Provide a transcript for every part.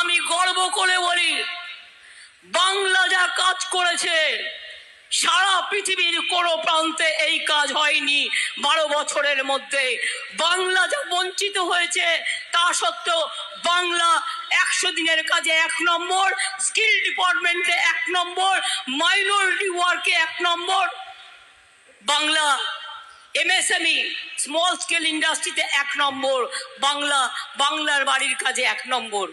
আমি গর্ব করে বলি, বাংলা যা কাজ করেছে, সারা পৃথিবীর কোনো প্রান্তে এই কাজ হয়নি। বারো বছরের মধ্যে বাংলা যা বঞ্চিত হয়েছে, তা সত্ত্বেও বাংলা একশো দিনের কাজে এক নম্বর, স্কিল ডিপার্টমেন্টে এক নম্বর, মাইনরিটি ওয়ার্কে এক number. Bangla MSME, small scale ইন্ডাস্ট্রিতে এক নম্বর, বাংলা বাংলার বাড়ির কাজে এক নম্বর।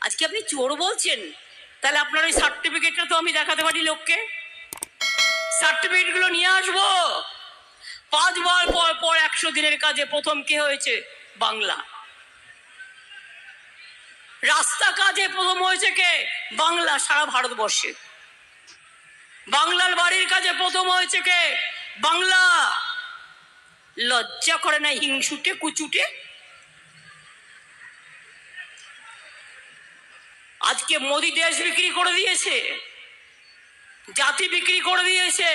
আজকে আপনি চোর বলছেন? তাহলে আপনার ওই সার্টিফিকেটটা তো আমি দেখাতে পারি লোককে। সার্টিফিকেটগুলো নিয়ে আসব। পাঁচবার পর পর একশো দিনের কাজে প্রথম কে হয়েছে? বাংলা। রাস্তা কাজে প্রথম হয়েছে কে? বাংলা, সারা ভারতবর্ষে। বাংলার বাড়ির কাজে প্রথম হয়েছে কে? বাংলা। লজ্জা করে না, হিংসুটে, কুচুটে আজকে মোদি দেশ বিক্রি করে দিয়েছে, জাতি বিক্রি করে দিয়েছে,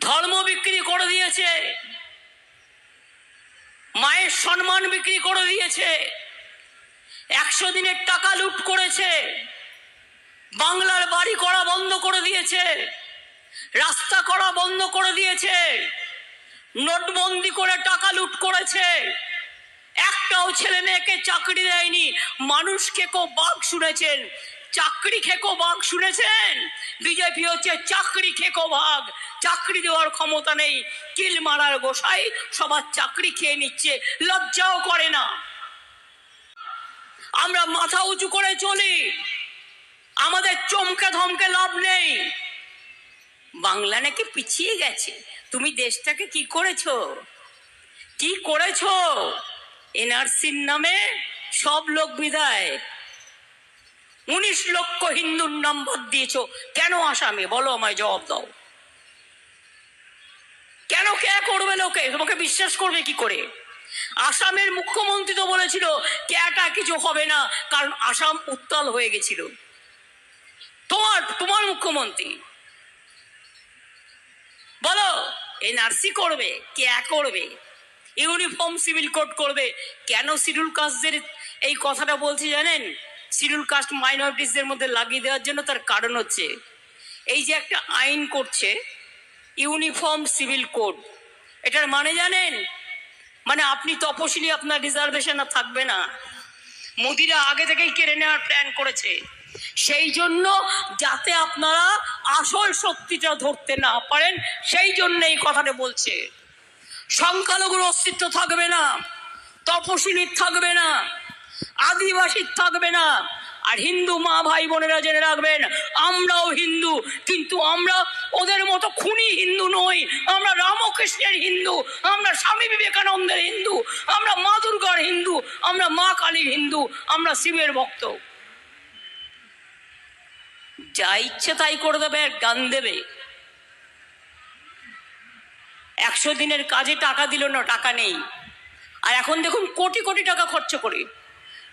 ধর্ম বিক্রি করে দিয়েছে, মায়ের সম্মান বিক্রি করে দিয়েছে, একশো দিনের টাকা লুট করেছে, বাংলার বাড়ি করা বন্ধ করে দিয়েছে, রাস্তা করা বন্ধ করে দিয়েছে, নোটবন্দি করে টাকা লুট করেছে। একটাও ছেলে মেয়েকে চাকরি দেয়নি। মানুষ কো বাঘ শুনেছেন। চাকরি খেকো বাঘ শুনেছেন? বিজেপি হচ্ছে চাকরি খেকো ভাগ চাকরি দেওয়ার ক্ষমতা নেই। কিল মারার গোসাই সবার চাকরি খেয়ে নিচ্ছে, লজ্জাও করে না। আমরা মাথা উঁচু করে চলি। আমাদের চমকে ধমকে লাভ নেই। বাংলা নাকি পিছিয়ে গেছে। তুমি দেশটাকে কি করেছ? কি করেছ? এনআরসির নামে সব লোক বিদায়। উনিশ লক্ষ হিন্দুর নম্বর দিয়েছ। কেন আসামে? বলো আমায় জবাব দাও। কেন কে করবে লোকে? তোমাকে বিশ্বাস করবে কি করে? আসামের মুখ্যমন্ত্রী তো বলেছিল, ক্যাটা কিছু হবে না, কারণ আসাম উত্তাল হয়ে গেছিল। তোমার তোমার মুখ্যমন্ত্রী। বলো, এনআরসি করবে কে করবে? ইউনিফর্ম সিভিল কোড করবে। কেন শিডিউল কাস্টদের এই কথাটা বলছি জানেন? শিডিউল কাস্ট মাইনরিটিসদের মধ্যে লাগিয়ে দেওয়ার জন্য তার কারণ হচ্ছে, এই যে একটা আইন করছে, ইউনিফর্ম সিভিল কোড, এটার মানে জানেন? মানে আপনি তপশিলি, আপনার রিজার্ভেশন থাকবে না। মোদিরা আগে থেকেই কেড়ে নেওয়ার প্ল্যান করেছে। সেই জন্য যাতে আপনারা আসল শক্তিটা ধরতে না পারেন, সেই জন্য এই কথাটা বলছে। সংখ্যালঘুর অস্তিত্ব থাকবে না তপশিলির থাকবে না আদিবাসীর থাকবে না। আর হিন্দু মা ভাই বোনেরা জেনে রাখবেন, আমরাও হিন্দু, কিন্তু আমরা ওদের মতো খুনি হিন্দু নই। আমরা রামকৃষ্ণের হিন্দু, আমরা স্বামী বিবেকানন্দের হিন্দু, আমরা মা দুর্গার হিন্দু, আমরা মা কালীর হিন্দু, আমরা শিবের ভক্ত। যা ইচ্ছে তাই করে দেবে, গান দেবে। একশো দিনের কাজে টাকা দিল না, টাকা নেই। আর এখন দেখুন কোটি কোটি টাকা খরচ করে।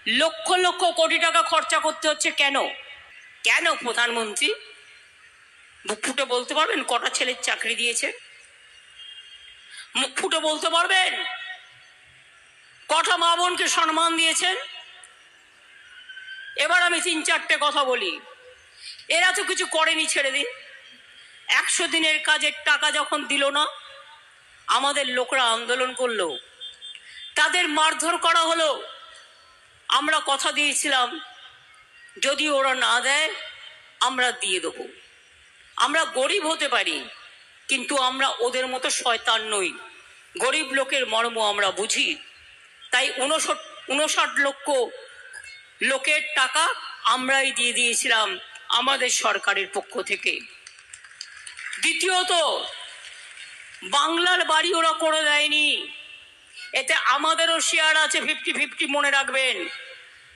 লক্ষ লক্ষ কোটি টাকা খরচা করতে হচ্ছে কেন? কেন প্রধানমন্ত্রী? মুখ ফুটে বলতে পারবেন কটা ছেলের চাকরি দিয়েছে? মুখ ফুটে বলতে পারবেন? কটা মা বোনকে সম্মান দিয়েছেন? এবার আমি তিন চারটে কথা বলি। এরা তো কিছু করেনি ছেড়ে দিন। একশো দিনের কাজের টাকা যখন দিল না আমাদের লোকরা আন্দোলন করল। তাদের মারধর করা হলো। আমরা কথা দিয়েছিলাম, যদি ওরা না দেয়, আমরা দিয়ে দেবো। আমরা গরিব হতে পারি, কিন্তু আমরা ওদের মতো শয়তান নই। গরিব লোকের মর্ম আমরা বুঝি। তাই উনষট উনষাট লক্ষ লোকের টাকা আমরাই দিয়ে দিয়েছিলাম আমাদের সরকারের পক্ষ থেকে। দ্বিতীয়ত বাংলার বাড়ি ওরা করে দেয়নি। এতে আমাদেরও শেয়ার আছে ফিফটি ফিফটি মনে রাখবেন।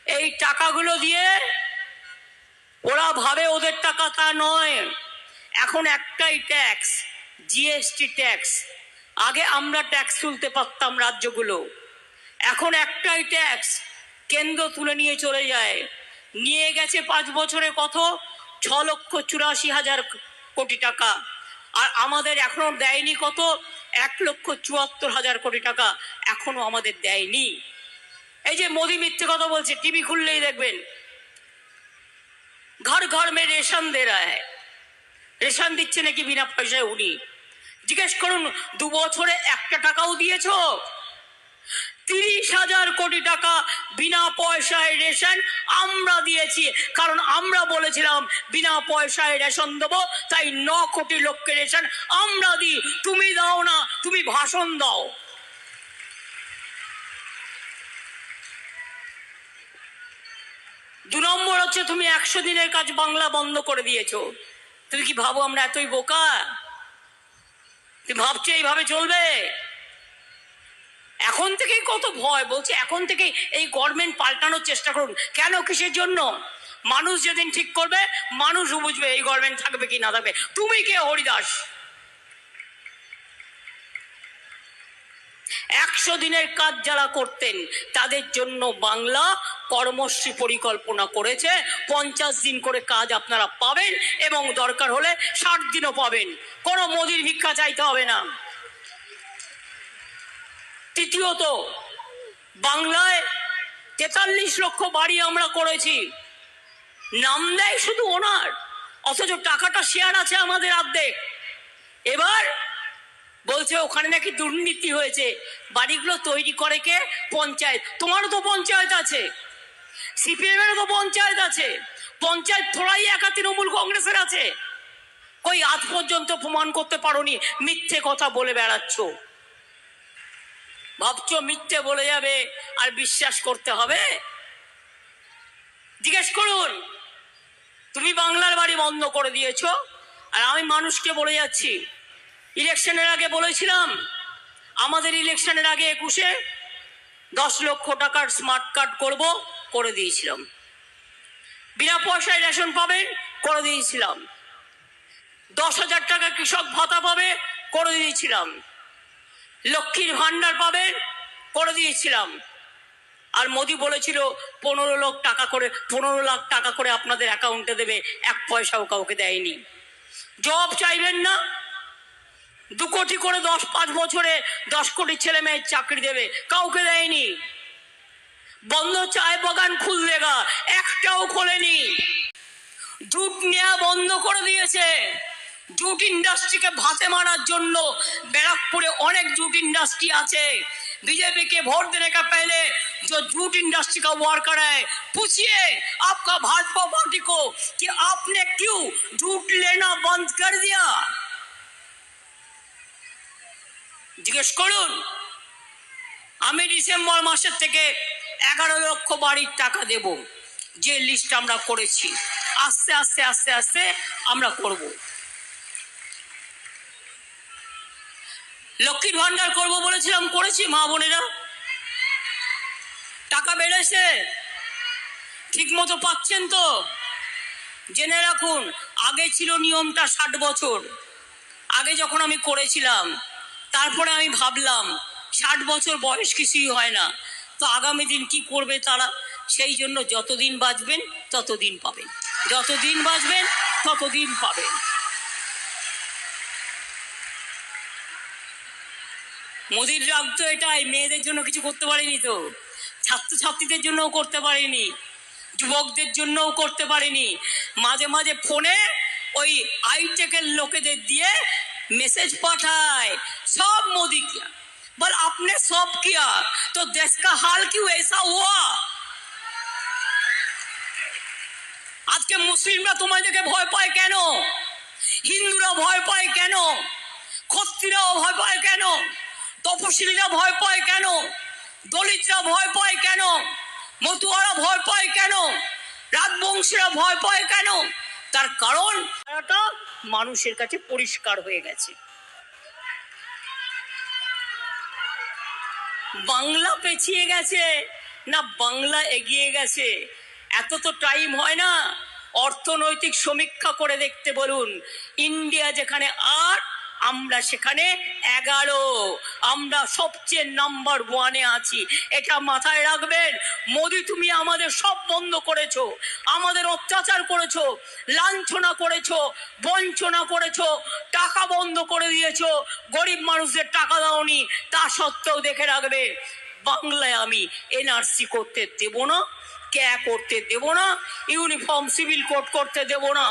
এই টাকাগুলো দিয়ে ওরা ভাবে ওদের টাকা তা নয়। এখন একটাই ট্যাক্স জিএসটি ট্যাক্স আগে আমরা ট্যাক্স তুলতে পারতাম রাজ্যগুলো। এখন একটাই ট্যাক্স কেন্দ্র তুলে নিয়ে চলে যায়। নিয়ে গেছে পাঁচ বছরে কত? ছ লক্ষ চুরাশি হাজার কোটি টাকা। আর আমাদের এখনও দেয়নি কত? এক লক্ষ চুয়াত্তর হাজার কোটি টাকা এখনও আমাদের দেয়নি। এই যে মোদি মিথ্যে কথা বলছে, টিভি খুললেই দেখবেন। ঘর ঘর মে রেশন দে রায় রেশন দিচ্ছে নাকি বিনা পয়সায় উনি। জিজ্ঞেস করুন, দু বছরে একটা টাকাও দিয়েছ? তিরিশ হাজার কোটি টাকা বিনা পয়সায় রেশন আমরা দিয়েছি। কারণ আমরা বলেছিলাম, বিনা পয়সায় রেশন দেবো, তাই ন কোটি লোককে রেশন আমরা দিই। তুমি দাও না, তুমি ভাষণ দাও। দু নম্বর হচ্ছে, তুমি একশো দিনের কাজ বাংলা বন্ধ করে দিয়েছ। তুমি কি ভাবো আমরা এতই বোকা? তুমি ভাবছ এইভাবে চলবে? থেকেই কত ভয়। বলছে, এখন থেকে এই গভর্নমেন্ট পাল্টানোর চেষ্টা করুন। কেন? কিসের জন্য? মানুষ যেদিন ঠিক করবে, মানুষও বুঝবে এই গভর্নমেন্ট থাকবে কি না থাকবে। তুমি কে, হরিদাস? একশো দিনের কাজ যারা করতেন, তাদের জন্য বাংলা কর্মশ্রী পরিকল্পনা করেছে। পঞ্চাশ দিন করে কাজ আপনারা পাবেন এবং দরকার হলে ষাট দিনও পাবেন। কোনো মোদির ভিক্ষা চাইতে হবে না। তৃতীয়ত, বাংলায় তেতাল্লিশ লক্ষ বাড়ি আমরা করেছি। নাম দেয় শুধু ওনার, অথচ টাকাটা শেয়ার আছে আমাদের অর্ধেক। এবার বলছে, ওখানে নাকি দুর্নীতি হয়েছে। বাড়িগুলো তৈরি করে কে? পঞ্চায়েত। তোমারও তো পঞ্চায়েত আছে। সিপিএম এরও তো পঞ্চায়েত আছে। পঞ্চায়েত থোড়াই একা তৃণমূল কংগ্রেসের আছে। কই, আজ পর্যন্ত প্রমাণ করতে পারোনি, মিথ্যে কথা বলে বেড়াচ্ছ। ভাবছ মিথ্যে বলে যাবে আর বিশ্বাস করতে হবে? জিজ্ঞেস করুন। তুমি বাংলার বাড়ি বন্ধ করে দিয়েছ আর আমি মানুষকে বলে যাচ্ছি। ইলেকশনের আগে বলেছিলাম, আমাদের ইলেকশনের আগে একুশে দশ লক্ষ টাকার স্মার্ট কার্ড করব, করে দিয়েছিলাম। বিনা পয়সায় রেশন পাবেন করে দিয়েছিলাম। দশ হাজার টাকা কৃষক ভাতা পাবে, করে দিয়েছিলাম। লক্ষ্মীর ভান্ডার পাবেন, করে দিয়েছিলাম। আর মোদি বলেছিল, পনেরো লাখ টাকা করে, পনেরো লাখ টাকা করে আপনাদের অ্যাকাউন্টে দেবে, এক পয়সাও কাউকে দেয়নি। জব চাইবেন না? দু কোটি করে দশ, পাঁচ বছরে দশ কোটি ছেলে মেয়ের চাকরি দেবে, কাউকে দেয়নি। বন্ধ চায় বাগান খুল দেগা একটাও খোলেনি। জুট নেওয়া বন্ধ করে দিয়েছে। জুট ইন্ডাস্ট্রিকে ভাতে মারার জন্য ব্যারাকপুরে অনেক জুট इंडस्ट्री আছে बीजेपी के वोट देने का पहले जो जूट इंडस्ट्री का वर्कर है पूछिए आपका भाजपा पार्टी को कि आपने क्यों जूट लेना बंद कर दिया জিজ্ঞেস করুন আমি ডিসেম্বর মাসের থেকে এগারো লক্ষ বাড়ির টাকা দেব যে লিস্ট আমরা করেছি আস্তে আস্তে আস্তে আস্তে আমরা করব লক্ষ্মীর ভান্ডার করব বলেছিলাম, করেছি মা বোনেরা। টাকা বেড়েছে ঠিক মতো পাচ্ছেন তো। জেনে রাখুন, আগে ছিল নিয়মটা ষাট বছর। আগে যখন আমি করেছিলাম, তারপরে আমি ভাবলাম, ষাট বছর বয়স কিছুই হয় না। তো আগামী দিন কি করবে তারা? সেই জন্য যতদিন বাঁচবেন, ততদিন পাবেন। যতদিন বাঁচবেন, ততদিন পাবেন। মোদির জব তো এটাই, মেয়েদের জন্য কিছু করতে পারেনি তো। ছাত্রছাত্রীদের জন্যও করতে পারেনি, যুবকদের জন্যও করতে পারেনি। মাঝে মাঝে ফোনে ওই আইটেকের লোকেদের দিয়ে মেসেজ পাঠায়, সব মোদি বল, আপনি সব কিয়া তো দেশ কা হাল কি এসা হুয়া? আজকে মুসলিমরা তোমাদেরকে ভয় পায় কেন? হিন্দুরা ভয় পায় কেন? ক্ষত্রিরাও ভয় পায় কেন? তপশিলীরা ভয় পায় কেন? দলিতরা ভয় পায় কেন? মতুয়ারা ভয় পায় কেন? রাজবংশীরা ভয় পায় কেন? তার কারণ এটা মানুষের কাছে পরিষ্কার হয়ে গেছে। বাংলা পেছিয়ে গেছে না বাংলা এগিয়ে গেছে? এত তো টাইম হয় না। অর্থনৈতিক সমীক্ষা করে দেখতে বলুন। ইন্ডিয়া যেখানে আট আমরা সেখানে এগারো। আমরা সবচেয়ে নাম্বার ওয়ানে আছি। এটা মাথায় রাখবেন, মোদি তুমি আমাদের সব বন্ধ করেছ, আমাদের অত্যাচার করেছ, লাঞ্ছনা করেছ, বঞ্চনা করেছ, টাকা বন্ধ করে দিয়েছ, গরিব মানুষদের টাকা দাওনি, তা সত্ত্বেও দেখে রাখবে, বাংলায় আমি এনআরসি করতে দেব না ক্যা করতে দেব না ইউনিফর্ম সিভিল কোড করতে দেব না।